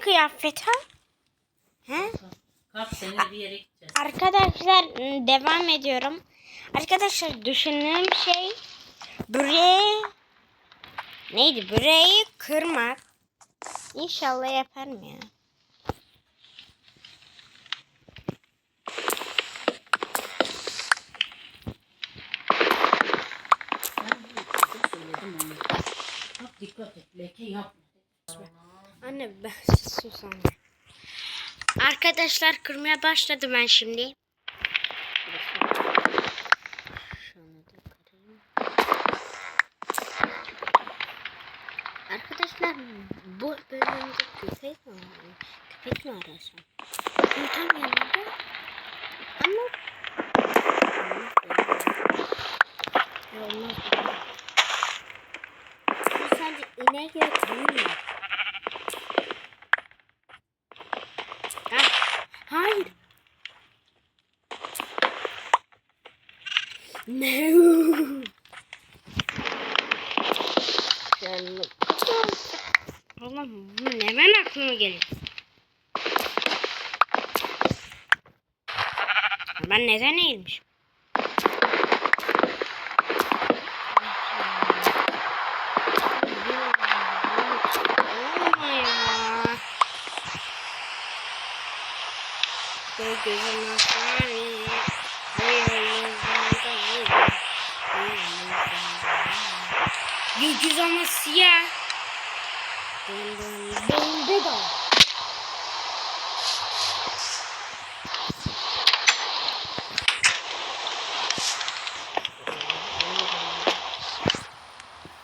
Kıyafet ha? He? Arkadaşlar devam ediyorum. Arkadaşlar düşündüğüm şey burayı neydi? Burayı kırmak. İnşallah yaparım ya. Söyledim onu. Dikkat et. Leke yapma. Anne ben sus anne. Arkadaşlar kırmaya başladım ben şimdi. Arkadaşlar bu bölümde köpek mi var? Köpek mi arasam? Tam yanında. Ama Ya olmaz. Bu koyun var. Ah, hayır. Ne? Canım. Aklıma geliyor? Ben neden eğilmişim? Olma ya. Ve gözüm mavi. Gökyüzü ama siyah. Dön dön döndü de.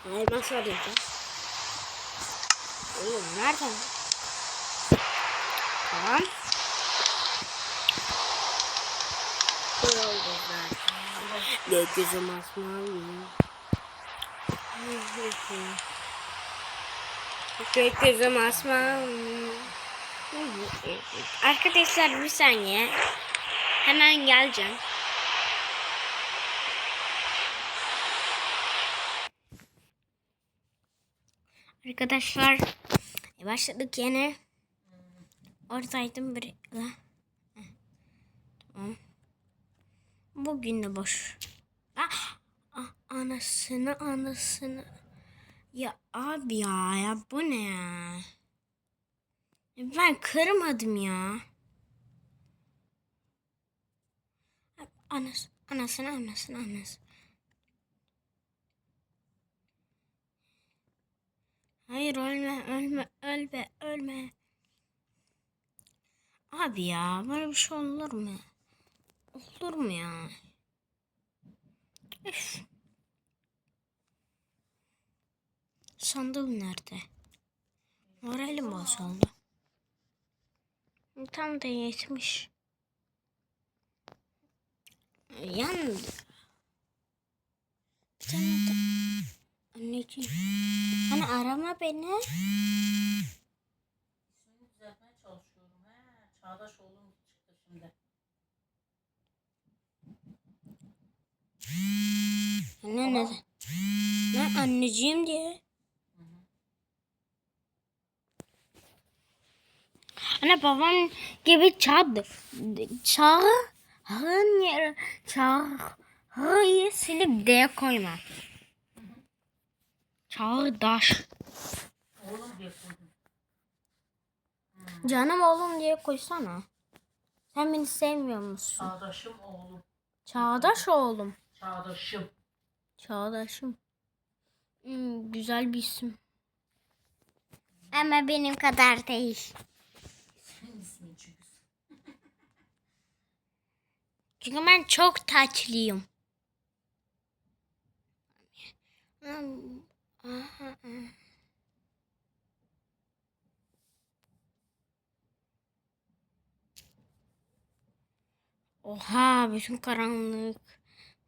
Elmas arayacağım. Oğlum nereden? Tamam. Bu oldu zaten. Gökyüzü masmavi. Gökyüzü masmavi. Arkadaşlar bir saniye. Hemen geleceğim. Arkadaşlar başladık yine. Oradaydım bir. Tamam. Bugün de boş. Ah, anasını anasını. Ya abi ya ya bu ne? Ya Ben kırmadım ya. Anas, anasını anasını anasını. Hayır ölme ölme ölme ölme. Abi ya böyle bir şey olur mu? Olur mu ya? Üf. Sandal nerede? Moralim bozuldu. Tam da yetmiş. Yandı. Bir tane de... Anneciğim. Hani arama beni. İsmini düzeltmeye çalışıyorum. He, Çağdaş oğlum çıktı şimdi. Anne ne? Ne anneciğim diye. Anne babam gibi çağdı. Çağı hın yere çağı silip D koyma. Çağdaş. Oğlum diye koydum. Canım oğlum diye koysana. Sen beni sevmiyor musun? Çağdaşım oğlum. Çağdaş oğlum. Çağdaşım. Çağdaşım. Hmm, güzel bir isim. Ama benim kadar değil. Çünkü. Ben çok tatlıyım. Oha bütün karanlık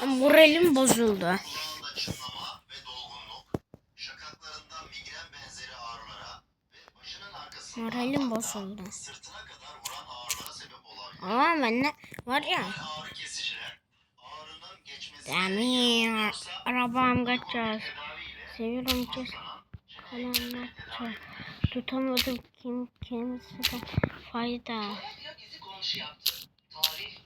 Ya Moralim bozuldu. şakaklarında migren benzeri ağrılara ve başının arkasında Moralim bozuldu. sebep olabilir. Ama ben ne var ya. Demir. Arabam kaçacağız. Seviyorum kes. hastanın Kalanlar Tutamadım kim kimseden fayda. Tarih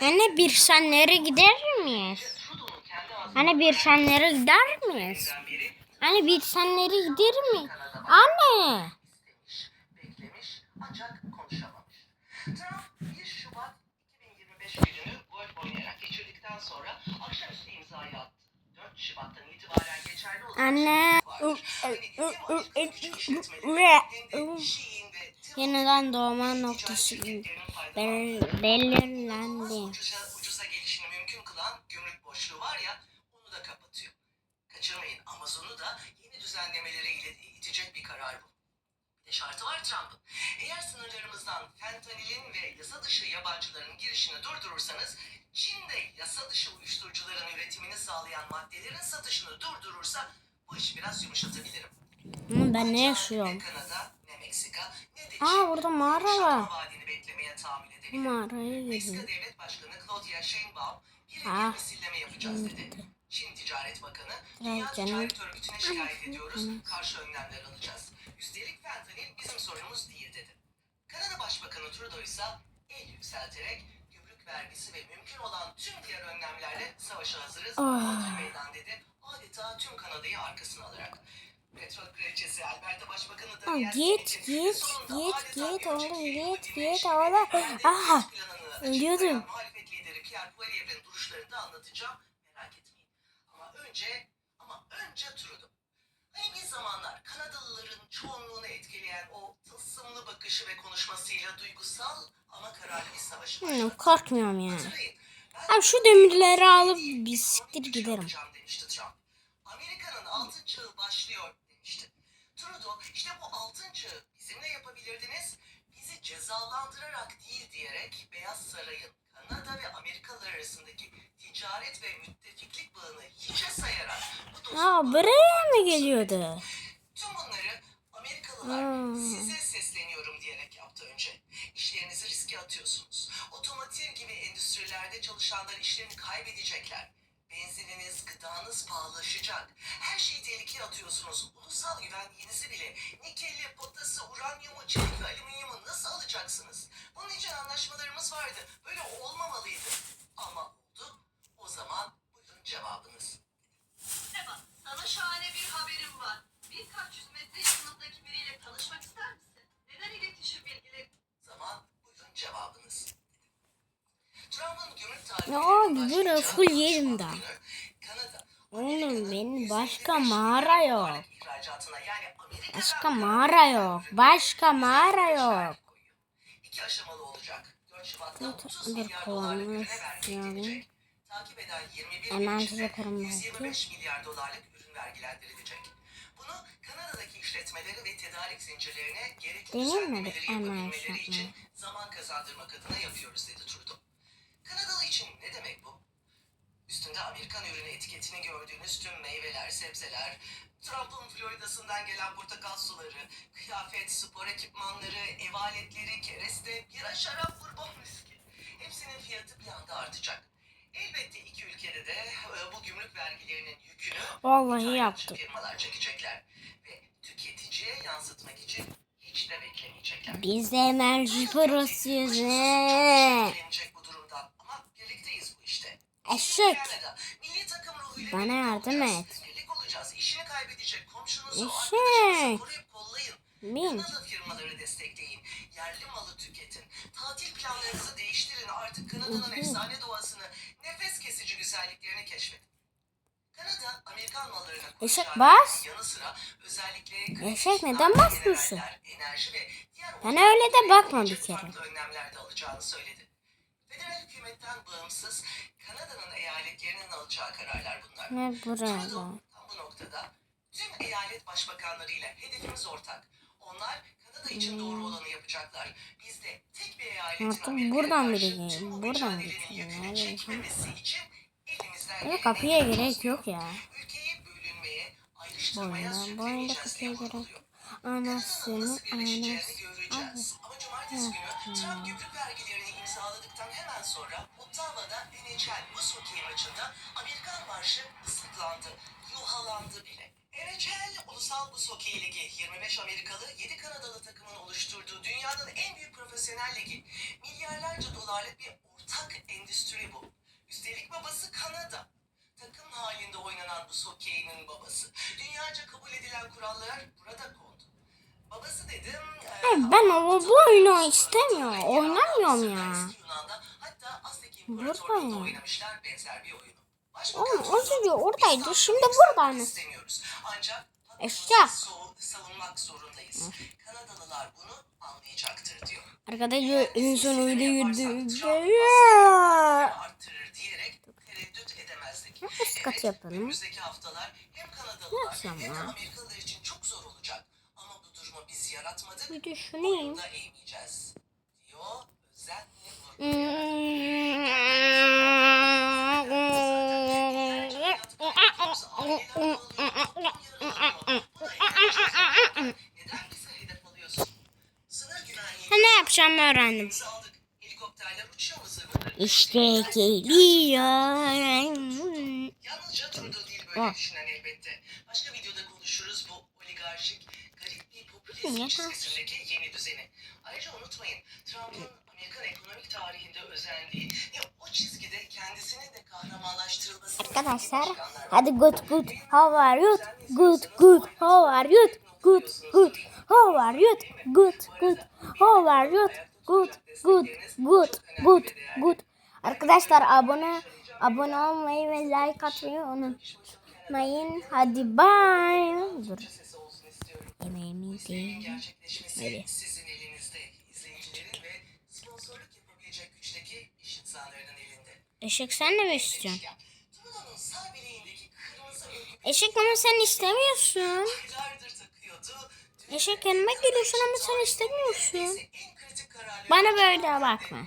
Hani bir senlere gider miyiz? Hani bir senlere gider miyiz? Hani bir senlere gider mi? Anne. ancak konuşamamış. Trump 1 Şubat 2025 gününü golf oynayarak geçirdikten sonra akşamüstü imzayı attı. 4 Şubat'tan itibaren geçerli olan Anne. Yeniden doğma noktası bel- belirlendi. Ucuza, gelişini mümkün kılan gümrük boşluğu var ya onu da kapatıyor. Kaçırmayın Amazon'u da yeni düzenlemeleriyle itecek bir karar bu. Bir de şartı var Trump'ın. Eğer sınırlarımızdan fentanilin ve yasa dışı yabancıların girişini durdurursanız Çin de yasa dışı uyuşturucuların üretimini sağlayan maddelerin satışını durdurursa bu işi biraz yumuşatabilirim. Ben ne yaşıyorum? Kanada, Meksika, ne de Aa burada mağara var. mağaraya Meksika gidiyorum. Devlet Başkanı Claudia Sheinbaum bir Ah. misilleme yapacağız dedi. Çin Ticaret Bakanı, Dünya. Ticaret Örgütü'ne şikayet ediyoruz, karşı önlemler alacağız. Üstelik fentanil bizim sorunumuz değil dedi. Kanada Başbakanı Trudeau ise el yükselterek gümrük vergisi ve mümkün olan tüm diğer önlemlerle savaşa hazırız. Ah. Hodri meydan dedi. Adeta tüm Kanada'yı arkasına alarak. Diğer git, git, git, git oğlum, git, git oğlum. Aha, ölüyordum. açıklayan muhalefet lideri Pierre Poilievre'in duruşlarını da anlatacağım. Merak etmeyin. Ama önce, ama önce Trudeau. Hani bir zamanlar Kanadalıların çoğunluğunu etkileyen o tılsımlı bakışı ve konuşmasıyla duygusal ama kararlı bir savaşı Hı, başlattı. korkmuyorum ya. Hatırlayın. ben Abi şu demirleri alıp bir siktir giderim. Amerika'nın altın çağı başlıyor Trudeau işte bu altın çağı bizimle yapabilirdiniz. Bizi cezalandırarak değil diyerek Beyaz Saray'ın Kanada ve Amerikalılar arasındaki ticaret ve müttefiklik bağını hiçe sayarak bu dostluk Aa buraya mı geliyordu? Tüm bunları Amerikalılar Hmm. size sesleniyorum diyerek yaptı önce. İşlerinizi riske atıyorsunuz. Otomotiv gibi endüstrilerde çalışanlar işlerini kaybedecekler. Benzininiz, gıdanız pahalaşacak. Her şeyi tehlikeye atıyorsunuz. Ulusal güvenliğinizi bile nikeli, potası, uranyumu, çelik ve alüminyumu nasıl alacaksınız? Bunun için anlaşmalarımız vardı. Böyle olmamalıydı. Ama oldu. O zaman buyurun cevabınız. Merhaba, sana şahane bir haberim var. Birkaç yüz metre yakınındaki biriyle tanışmak ister misin? Neden iletişim bilgileri zaman buyurun cevabınız. Ya abi böyle full yerim da. Kanada, Oğlum benim 155 başka mağara yok. Başka mağara yok. Başka mağara %55 yok. İki aşamalı olacak. 4 Şubat'ta Evet, 30 bir milyar dolarlık vergi ekleyecek. Takip eden 21 Hemen gün size içinde yaparım belki. 125 milyar dolarlık ürün vergilendirilecek. Bunu Kanada'daki işletmeleri ve tedarik zincirlerine gerekli Deneyim mi bir düzenlemeleri hemen yapabilmeleri için zaman kazandırmak adına yapıyoruz dedi Trudeau. Kanadalı için ne demek bu? Üstünde Amerikan ürünü etiketini gördüğünüz tüm meyveler, sebzeler, Trump'ın Florida'sından gelen portakal suları, kıyafet, spor ekipmanları, ev aletleri, kereste, bira, şarap, bourbon, viski. Hepsinin fiyatı bir anda artacak. Elbette iki ülkede de e, bu gümrük vergilerinin yükünü Vallahi yaptık. firmalar çekecekler. Ve tüketiciye yansıtmak için hiç de beklemeyecekler. Biz de enerji çok etkilenecek bu durumdan. Ama birlikteyiz bu işte. Eşek. Ruhuyla Bana yardım et. Birlik olacağız. yapacağız? İşini kaybedecek komşunuzu, Eşek. arkadaşınızı koruyup kollayın. Bin. Kanada firmaları destekleyin. Yerli malı tüketin. Tatil planlarınızı değiştirin. Artık Kanada'nın efsane doğasını, nefes kesici güzelliklerini keşfedin. Kanada, Amerikan mallarına Eşek bas. yanı sıra özellikle Eşek neden basmıyorsun? enerji ve diğer Yani öyle de bakma bir kere. önlemler de alacağını söyledi. Federal hükümetten bağımsız Kanada'nın eyaletlerinin alacağı kararlar bunlar. Ne Trudeau burada? tam bu noktada tüm eyalet başbakanlarıyla hedefimiz ortak. Onlar Kanada için doğru olanı yapacaklar. Biz de tek bir eyaletin Artık Amerika'ya Hmm. buradan karşı biri tüm bu buradan mücadelenin biri yükünü çekmemesi için elimizden Öyle geleni kapıya gerek yok ya. Ülkeyi bölünmeye, ayrıştırmaya oyunda, bu oyunda sürüklemeyeceğiz kapıya diye gerek vurguluyor. Anasını Nasıl birleşeceğini anası. göreceğiz. Ama cumartesi günü Trump gümrük vergilerini imzaladıktan hemen sonra Ottawa'da NHL buz hokeyi maçında Amerikan marşı ıslıklandı, yuhalandı bile. NHL Ulusal Buz Hokeyi Ligi 25 Amerikalı 7 Kanadalı takımın oluşturduğu dünyanın en büyük profesyonel ligi. Milyarlarca dolarlık bir ortak endüstri bu. Üstelik babası Kanada. Takım halinde oynanan buz hokeyinin babası. Dünyaca kabul edilen kurallar burada kondu. Dedim... e, ben o bu oyunu istemiyorum. Oynamıyorum ya. Burada ya. Oğlum, o çocuğu oradaydı, şimdi burada mı? Eşya. Arkadaşlar insan öyle yürüdü. Üst kat yapalım. De ya? Amerikalılar için çok zor olacak. Yaratmadık. Bir düşüneyim. Eğmeyeceğiz. Diyor özenle Hmm. Ha, ne yapacağımı öğrendim. İşte geliyor. Yalnızca Trudeau değil böyle düşünen elbette. Başka videoda konuşuruz bu oligarşik, garip çizgisindeki yeni düzeni. Ayrıca unutmayın, Trump'ın Amerikan ekonomik tarihinde özendiği ve o çizgide kendisinin de kahramanlaştırılmasını Arkadaşlar hadi good good how are you good good how are you good good how are you good good how are you good good good good good Arkadaşlar abone abone olmayı ve like atmayı unutmayın. Hadi bye. Dur. İzleyin yiyeyim. gerçekleşmesi sizin elinizde. İzleyicilerin ve sponsorluk yapabilecek güçteki iş insanlarının elinde. Eşek sen de mi istiyorsun? Eşek ama sen istemiyorsun. Eşek yanıma geliyorsun ama sen istemiyorsun. Bana böyle bakma.